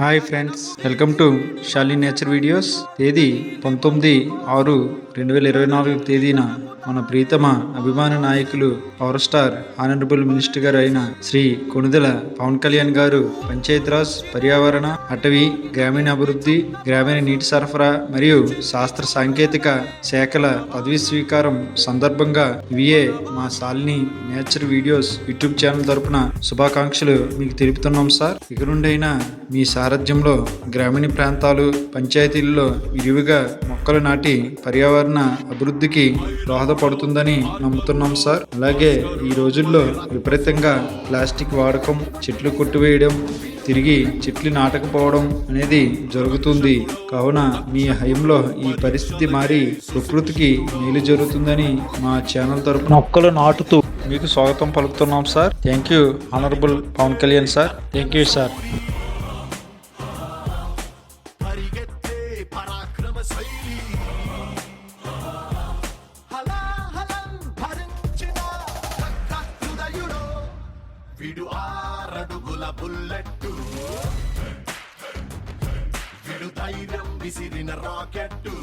Hi friends welcome to Shali nature videos. తేదీ పంతొమ్మిది ఆరు రెండు వేల ఇరవై నాలుగు తేదీన మన ప్రీతమ అభిమాన నాయకులు పవర్ స్టార్ ఆనరబుల్ మినిస్టర్ గారు అయిన శ్రీ కొనుదల పవన్ కళ్యాణ్ గారు పంచాయతీరాజ్ పర్యావరణ అటవీ గ్రామీణ అభివృద్ధి గ్రామీణ నీటి సరఫరా మరియు శాస్త్ర సాంకేతిక శాఖల పదవి స్వీకారం సందర్భంగా ఇవియే మా Shalini nature videos YouTube channel తరపున శుభాకాంక్షలు మీకు తెలుపుతున్నాం సార్. ఇక నుండైనా మీ సార్ సారథ్యంలో గ్రామీణ ప్రాంతాలు పంచాయతీల్లో విరివిగా మొక్కలు నాటి పర్యావరణ అభివృద్ధికి దోహదపడుతుందని నమ్ముతున్నాం సార్. అలాగే ఈ రోజుల్లో విపరీతంగా ప్లాస్టిక్ వాడకం చెట్లు కొట్టివేయడం తిరిగి చెట్లు నాటకపోవడం అనేది జరుగుతుంది. కావున మీ హయంలో ఈ పరిస్థితి మారి ప్రకృతికి మేలు జరుగుతుందని మా ఛానల్ తరపున మొక్కలు నాటుతూ మీకు స్వాగతం పలుకుతున్నాం sir. Thank you honourable Pawan Kalyan sir. Thank you sir. విడు ఆరడుగుల బుల్లెట్టు. విడు ధైర్యం విసిరిన రాకెట్టు.